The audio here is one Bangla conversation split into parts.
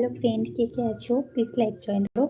হ্যালো ফ্রেন্ড কে কে আছো প্লিজ লাইক জয়েন করো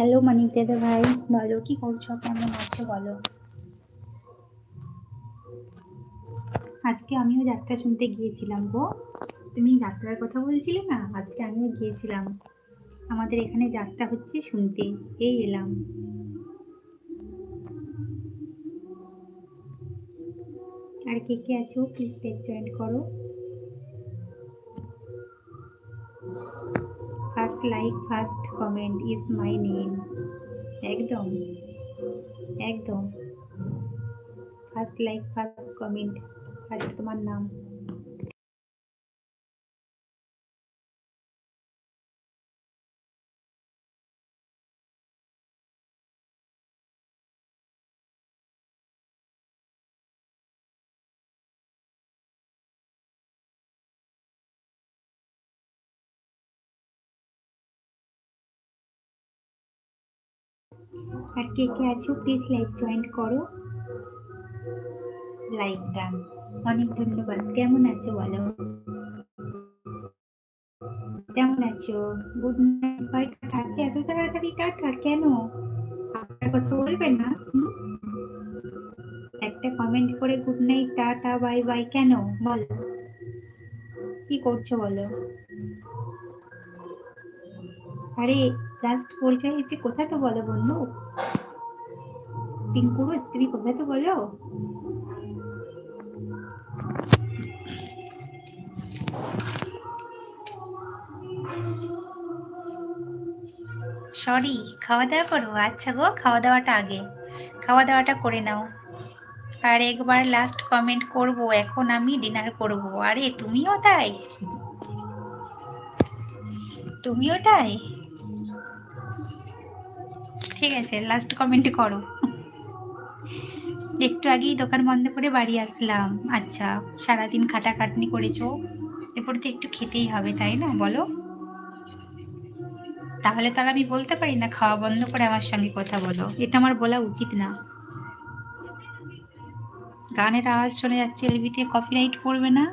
হ্যালো মানিক দাদা ভাই। বলো, কি করছ? কেমন আছো? বলো। আজকে আমিও যাত্রা শুনতে গিয়েছিলাম গো। তুমি যাত্রার কথা বলছিলে না? আজকে আমিও গিয়েছিলাম। আমাদের এখানে যাত্রা হচ্ছে শুনতে। এই এলাম। আর কে কে আছো? প্লিজ লাইক জয়েন করো। First like first comment is my name একদম একদম first like first comment first তোমার নাম। আর কে কে আছো প্লিজ লাইক জয়েন করো। লাইক ডান অনেক ধন্যবাদ। কেমন আছো বলো? কেমন আছো? গুড নাইট আজকে এত তাড়াতাড়ি টাটা কেন? আপনার কথা বলবেন না? একটা কমেন্ট করে good night tata bye bye কেন? বলো। কি করছ বলো? আরে লাস্ট পরিচয় হচ্ছে কোথায় তো বলো বন্ধু? পিঙ্কুরুজ তুমি কোথায় তো বলো? সরি খাওয়া দাওয়া করো। আচ্ছা গো খাওয়া দাওয়াটা আগে। খাওয়া দাওয়াটা করে নাও। আর একবার লাস্ট কমেন্ট করব, এখন আমি ডিনার করব। আরে, তুমিও তাই? তুমিও তাই? ঠিক আছে লাস্ট কমেন্ট করো। একটু আগেই দোকান বন্ধ করে বাড়ি আসলাম। আচ্ছা সারাদিন খাটাখাটনি করেছ, এরপর তো একটু খেতেই হবে, তাই না? বলো। তাহলে তার আমি বলতে পারি না, খাওয়া বন্ধ করে আমার সঙ্গে কথা বলো। এটা আমার বলা উচিত না। গানের আওয়াজ শোনা যাচ্ছে এলবিতে কপিরাইট পড়বে না।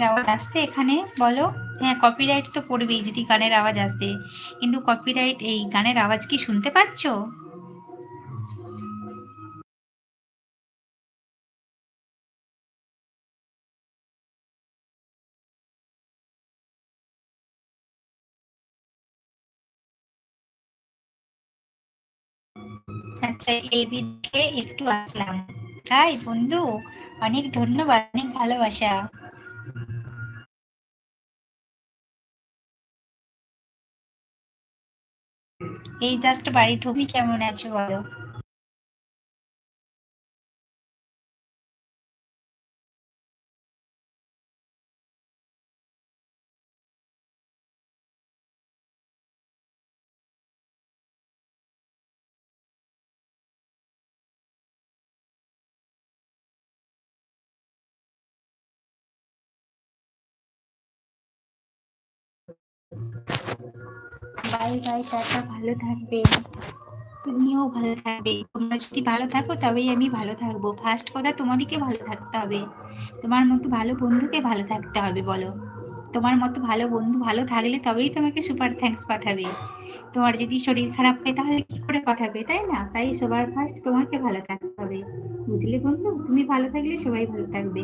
গানের আওয়াজ আসছে এখানে, বলো? হ্যাঁ কপিরাইট তো পড়বেই যদি গানের আওয়াজ আসে। কিন্তু কপিরাইট এই গানের আওয়াজ কি শুনতে পাচ্ছ? আচ্ছা এই একটু আসলাম। তাই বন্ধু, অনেক ধন্যবাদ, অনেক ভালোবাসা। এই জাস্ট বাড়ি ঢুকি কেমন আছে বলো? বাই বাই, টাটা, ভালো থাকবে। তুমিও ভালো থাকবে। তোমরা যদি ভালো থাকো, তবেই আমি ভালো থাকব। ফার্স্ট কথা, তোমাদেরকে ভালো থাকতে হবে। তোমার মতো ভালো বন্ধুকে ভালো থাকতে হবে, বলো। তোমার মতো ভালো বন্ধু ভালো থাকলে তবেই তোমাকে সুপার থ্যাঙ্কস পাঠাবে। তোমার যদি শরীর খারাপ হয়, তাহলে কি করে পাঠাবে, তাই না? তাই সবার ফার্স্ট তোমাকে ভালো থাকতে হবে। বুঝলে বন্ধু? তুমি ভালো থাকলে সবাই ভালো থাকবে।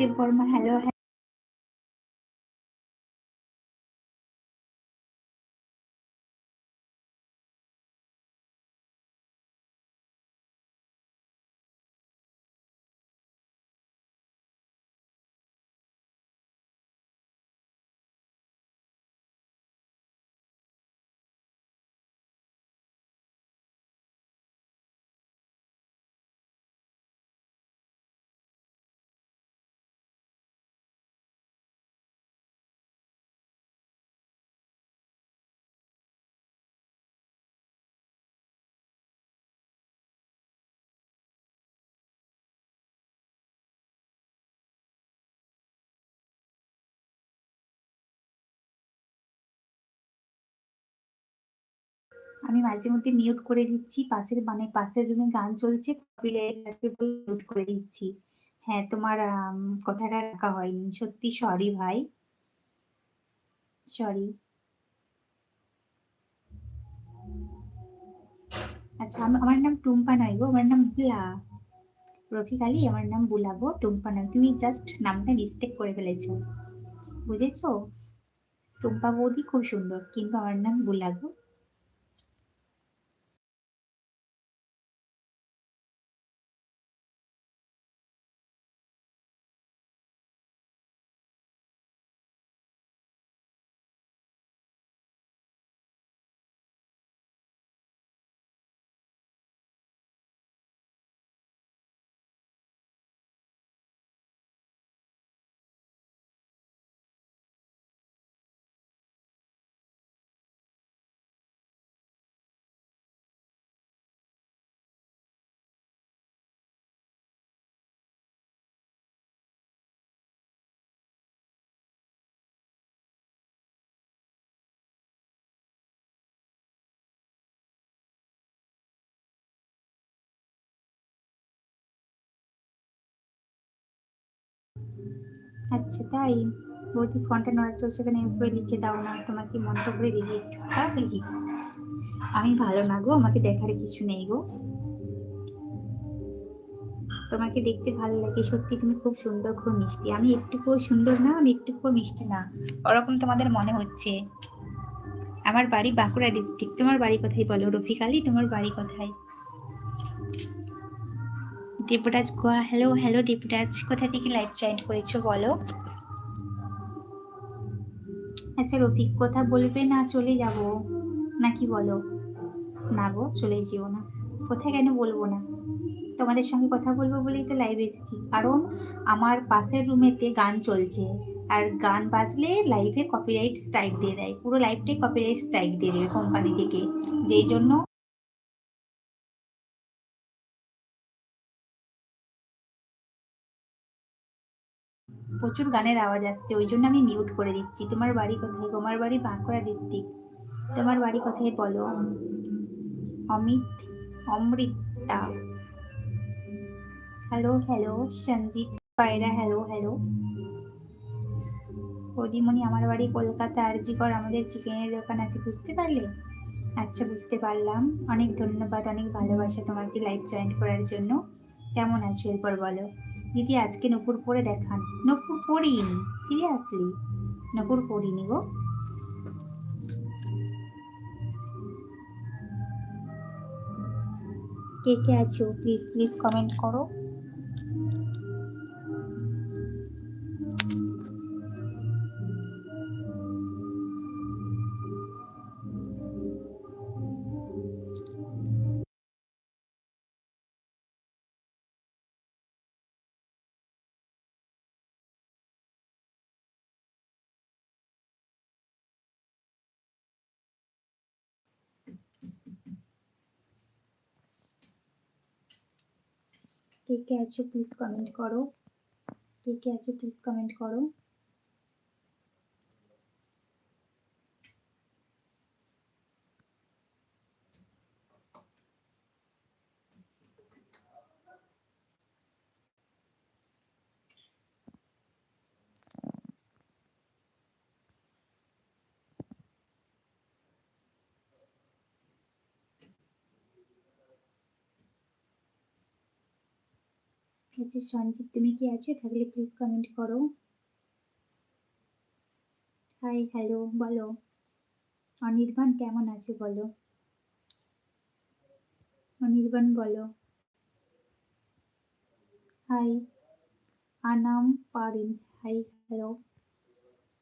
আচ্ছা আমি মাঝে মধ্যে মিউট করে দিচ্ছি। পাশের মানে পাশের রুমে গান চলছে মিউট করে দিচ্ছি। হ্যাঁ তোমার কথাটা রাখা হয়নি। সত্যি সরি ভাই। সরি আচ্ছা আমার নাম টুম্পা নয় গো। আমার নাম বুলা। রফিক আলী, আমার নাম বুলা গো, টুম্পা নয়। তুমি জাস্ট নামটা মিস্টেক করে ফেলেছো। বুঝেছ? টুম্পা বৌদি খুব সুন্দর, কিন্তু আমার নাম বুলা গো। আচ্ছা তাই? বৌদি ফোনটা নড়াচড় সেখানে উপরে লিখে দাও না, তোমাকে মন্ত্র করে দিবি একটু খারাপ লিখি আমি ভালো না গো, আমাকে দেখার কিছু নেই গো। তোমাকে দেখতে ভালো লাগে, সত্যি তুমি খুব সুন্দর, খুব মিষ্টি। আমি একটুকুও সুন্দর না, আমি একটুকুও মিষ্টি না, ওরকম তোমাদের মনে হচ্ছে। আমার বাড়ি বাঁকুড়া ডিস্ট্রিক্ট তোমার বাড়ি কোথায় বলো? রফিক আলী, তোমার বাড়ি কোথায়? দেবরাজ গোয়া হ্যালো হ্যালো দেবরাজ কোথা থেকে লাইভ জয়েন্ট করেছ বলো? আচ্ছা রফিক, কথা বলবে না চলে যাব? নাকি বলো? না গো, চলে যেও না। কোথায় কেন বলব না? তোমাদের সঙ্গে কথা বলব বলেই তো লাইভে এসেছি। কারণ আমার পাশের রুমেতে গান চলছে। আর গান বাজলে লাইভে কপিরাইট স্ট্রাইক দিয়ে দেয়। পুরো লাইভটাই কপিরাইট স্ট্রাইক দিয়ে দেবে কোম্পানি থেকে। যেই জন্য প্রচুর গানের আওয়াজ আসছে, ওই জন্য আমি মিউট করে দিচ্ছি। তোমার বাড়ি কোথায়? তোমার বাড়ি বাঁকুড়া ডিস্ট্রিক্ট তোমার বাড়ি কোথায় বলো? অমিত, অমৃতা। হ্যালো হ্যালো সঞ্জিত পায়রা হ্যালো হ্যালো বৌদিমণি, আমার বাড়ি কলকাতা। আরজিকর, আমাদের চিকেনের দোকান আছে, বুঝতে পারলে? আচ্ছা বুঝতে পারলাম। অনেক ধন্যবাদ, অনেক ভালোবাসা তোমাকে লাইভ জয়েন করার জন্য। কেমন আছো? এরপর বলো। দিদি আজকে নপুর পরে দেখান। নপুর পরিনি সিরিয়াসলি নপুর পরিনি গো। কে কে আছো? প্লিজ প্লিজ কমেন্ট করো। কে কে আছো প্লিজ কমেন্ট করো। কে কে আছো প্লিজ কমেন্ট করো। আচ্ছা সঞ্জিত তুমি কি আছো? থাকলে প্লিজ কমেন্ট করো। হাই হ্যালো বলো। অনির্বাণ, কেমন আছে বলো? অনির্বাণ, বলো। Hi Anam Parin. Hi hello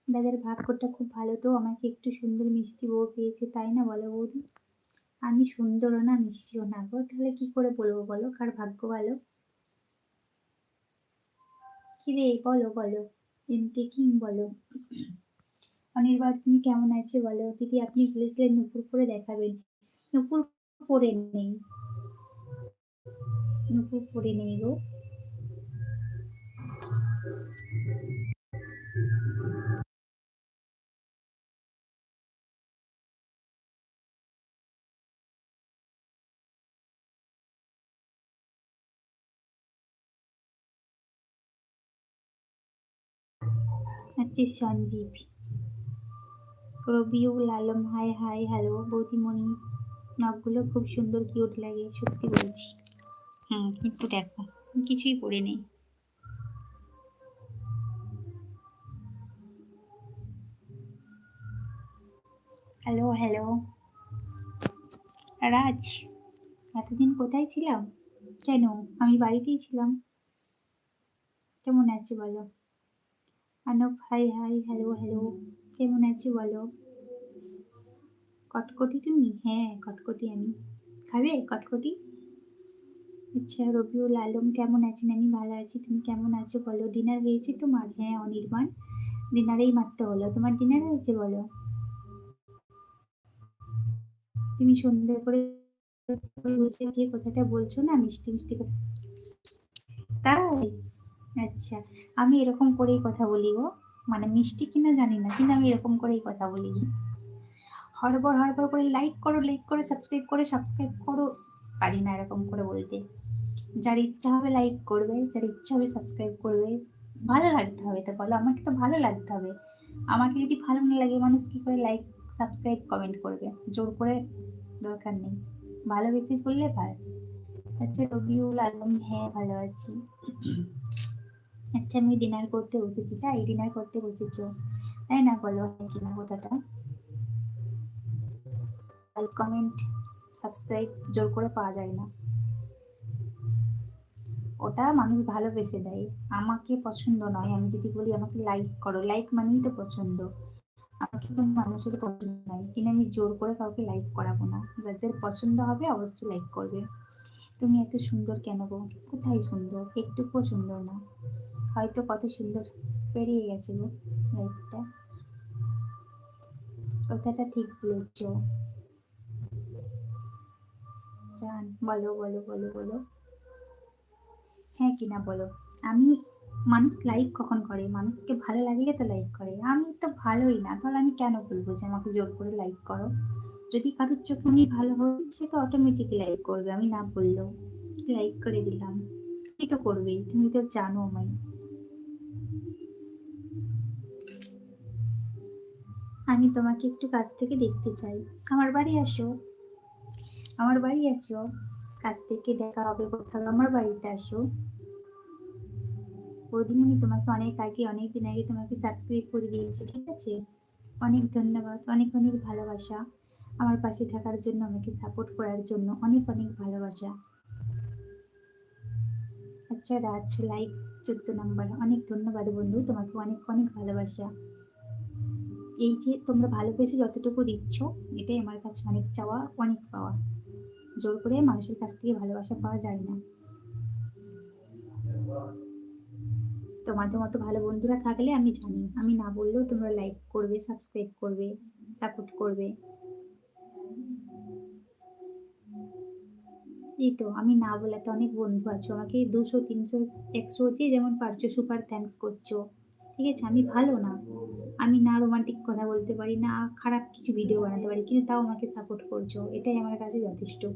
দাদার ভাগ্যটা খুব ভালো তো, আমাকে একটু সুন্দর মিষ্টি বউ পেয়েছে, তাই না বলো বৌদি? আমি সুন্দরও না, মিষ্টিও না গো। তাহলে কি করে বলব বলো? কার ভাগ্য ভালো? কিরে বলো বলো। এমটি কিং, বলো। অনির্বাণ, তুমি কেমন আছে? বলো দিদি আপনি বলেছিলেন নুপুর করে দেখাবেন। নুপুর পরে নেই। নুপুর পরে নেই গো। হচ্ছে Sanjib Rabiul Alam hi hi hello বৌদিমণি। নখগুলো খুব সুন্দর কিউট লাগে, সত্যি বলছি। হুম একটু দেখো কিছুই পরে নেই। হ্যালো হ্যালো রাজ, এতদিন কোথায় ছিলাম? কেন? আমি বাড়িতেই ছিলাম। কেমন আছে বলো? আনব, হাই হাই, হ্যালো হ্যালো, কেমন আছো বলো? কটকটি তুমি? হ্যাঁ কটকটি আমি। খাবে কটকটি? আচ্ছা রবিউল আলম, কেমন আছেন? আমি ভালো আছি। তুমি কেমন আছো বলো? ডিনার হয়েছে তোমার? হ্যাঁ অনির্বাণ। ডিনারেই মারতে হলো। তোমার ডিনার হয়েছে বলো? তুমি সুন্দর করে যে কথাটা বলছো না, মিষ্টি মিষ্টি করে। তাই? আচ্ছা আমি এরকম করেই কথা বলি গো। মানে মিষ্টি কিনা জানি না, কিন্তু আমি এরকম করেই কথা বলি। হরবর হরবর করে লাইক করো লাইক করো সাবস্ক্রাইব করে সাবস্ক্রাইব করো। পারি না এরকম করে বলতে। যার ইচ্ছা হবে লাইক করবে, যার ইচ্ছা হবে সাবস্ক্রাইব করবে। ভালো লাগতে হবে তো বলো, আমাকে তো ভালো লাগতে হবে। আমাকে যদি ভালো না লাগে, মানুষ কী করে লাইক সাবস্ক্রাইব কমেন্ট করবে? জোর করে দরকার নেই। ভালোবেসে করলে বাস আচ্ছা রবিউল আলম হ্যাঁ ভালো আছি। আচ্ছা আমি ডিনার করতে বসেছি, তাই? ডিনার করতে বসেছো। তাই না, বলো কি না কথাটা? কমেন্ট সাবস্ক্রাইব জোর করে পাওয়া যায় না। ওটা মানুষ ভালোবেসে দেয়। আমাকে পছন্দ নয়। আমি যদি বলি, আমাকে লাইক করো। লাইক মানেই তো পছন্দ। আমাকে কোনো মানুষের পছন্দ নয়। কিন্তু আমি জোর করে কাউকে লাইক করাবো না। যাদের পছন্দ হবে, অবশ্যই লাইক করবে। তুমি এত সুন্দর কেন গো? কোথায় সুন্দর? একটুকুও সুন্দর না। হয়তো কত সুন্দর পেরিয়ে গেছে গো লাইফটা কথাটা ঠিক বলেছ। জান, বলো বলো বলো বলো। হ্যাঁ কিনা বলো। আমি মানুষ লাইক কখন করে? মানুষকে ভালো লাগলে তো লাইক করে। আমি তো ভালোই না, তাহলে আমি কেন বলব যে আমাকে জোর করে লাইক করো? যদি কারোর চোখে আমি ভালো হই, সে তো অটোমেটিক লাইক করবে, আমি না বললেও। লাইক করে দিলাম। কি তো করবেই, তুমি তো জানো আমায়। আমি তোমাকে একটু কাছ থেকে দেখতে চাই। আমার বাড়ি আসো। আমার বাড়ি আসো। কাছ থেকে দেখা হবে কোথাও আমার বাড়িতে আসো। বৌদিমণি তোমাকে অনেক আগে, অনেক দিন আগে তোমাকে সাবস্ক্রাইব করে দিয়েছে, ঠিক আছে? অনেক ধন্যবাদ, অনেক অনেক ভালোবাসা। আমার পাশে থাকার জন্য, আমাকে সাপোর্ট করার জন্য অনেক অনেক ভালোবাসা। আচ্ছা রাজ লাইক চোদ্দ নম্বর অনেক ধন্যবাদ বন্ধু, তোমাকে অনেক অনেক ভালোবাসা। এই যে তোমরা ভালোবেসে যতটুকু দিচ্ছ, এটাই আমার কাছে অনেক চাওয়া, অনেক পাওয়া। জোর করে মানুষের কাছ থেকে ভালোবাসা পাওয়া যায় না। তোমাদের মতো ভালো বন্ধুরা থাকলে আমি জানি, আমি না বললেও তোমরা লাইক করবে সাবস্ক্রাইব করবে সাপোর্ট করবে। এই তো, আমি না বলাতে অনেক বন্ধু আছো, আমাকে দুশো, তিনশো, একশো যে যেমন পারছ সুপার থ্যাঙ্কস করছ। ঠিক আছে, আমি ভালো না। আমি না রোমান্টিক কথা বলতে পারি, না খারাপ কিছু ভিডিও বানাতে পারি, কিন্তু তাও আমাকে সাপোর্ট করছ। এটাই আমার কাছে যথেষ্ট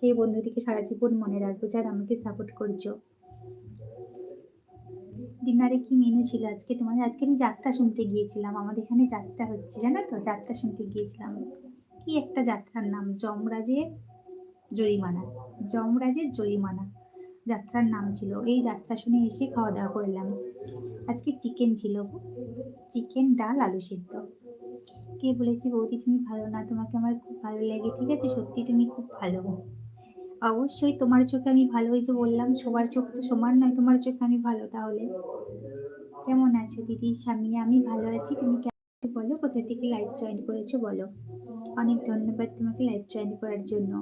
সেই বন্ধুটিকে সারা জীবন মনে রাখব যারা আমাকে সাপোর্ট করছ। ডিনারে কি মেনু ছিল আজকে তোমার আজকে আমি যাত্রা শুনতে গিয়েছিলাম। আমাদের এখানে যাত্রা হচ্ছে, জানো তো? যাত্রা শুনতে গিয়েছিলাম। কি একটা যাত্রার নাম? যমরাজের জরিমানা। যমরাজের জরিমানা। যাত্রার নাম ছিল। এই যাত্রা শুনে এসে খাওয়া দাওয়া করলাম আজকে চিকেন ছিল চিকেন, ডাল, আলু সিদ্ধ। কে বলেছি, বৌদি, তুমি ভালো না, তোমাকে আমার খুব ভালো লাগে, ঠিক আছে? সত্যি তুমি খুব ভালো অবশ্যই তোমার চোখে আমি ভালো হয়েছে বললাম, সবার চোখ তো সমান নয়, তোমার চোখে আমি ভালো তাহলে। কেমন আছো দিদি, স্বামী? আমি ভালো আছি, তুমি কেমন বলো? কোথা থেকে লাইভ জয়েন করেছ বলো? অনেক ধন্যবাদ তোমাকে লাইভ জয়েন করার জন্য।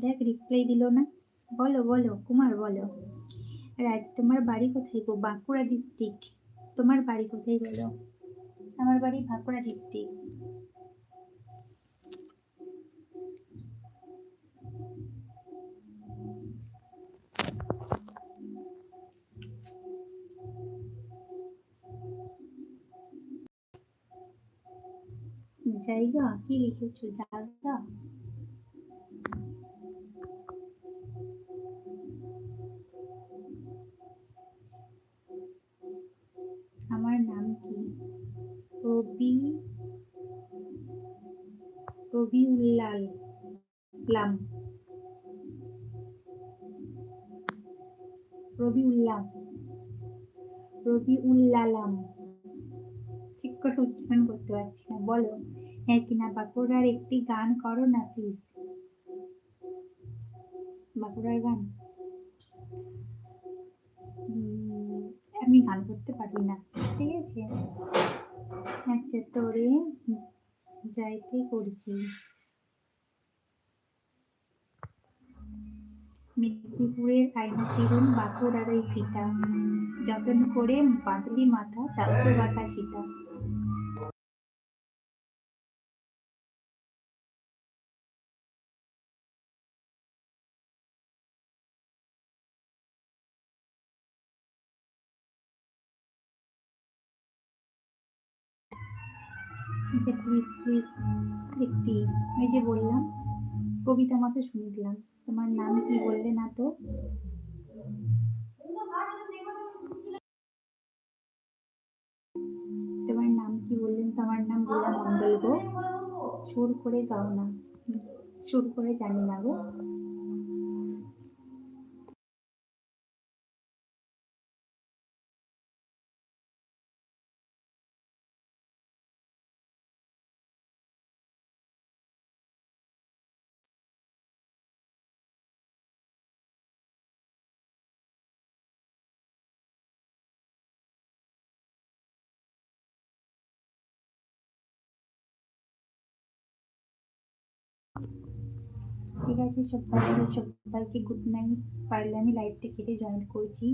দেখ রিপ্লাই দিল না। বলো বলো, কুমার, বলো। রাজ, তোমার বাড়ি কোথায় গো? বাঁকুড়া ডিস্ট্রিক্ট তোমার বাড়ি কোথায় বলো? আমার বাড়ি বাঁকুড়া ডিস্ট্রিক্ট জায়গা কি লিখেছো? জায়গা? রবি উল্লালাম। ঠিক করে উচ্চারণ করতে পারছি না, বলো। হ্যাঁ কিনা বাঁকুড়ার একটি গান করো না প্লিজ বাঁকুড়ার গান? আমি গান করতে পারি না। ঠিক আছে? আচ্ছা তোরে যাইতে করছি। মেদিনীপুরের আইনা চিরুন বাঁকুড়ার ওই ফিতা। যতন করে বাঁধলি মাথা তাও তো বাঁকা সীতা। আচ্ছা প্লিজ প্লিজ একটি ওই যে বললাম, কবিতা মতো শুনলাম তোমার নাম কি বললে না তো? তোমার নাম কি বললেন তোমার নাম বললাম মন্ডল গো। সুর করে গাও না। সুর করে জানি না গো। ঠিক আছে সবাইকে সবাইকে গুড নাইট পারলে আমি লাইভটা কেটে জয়েন করছি।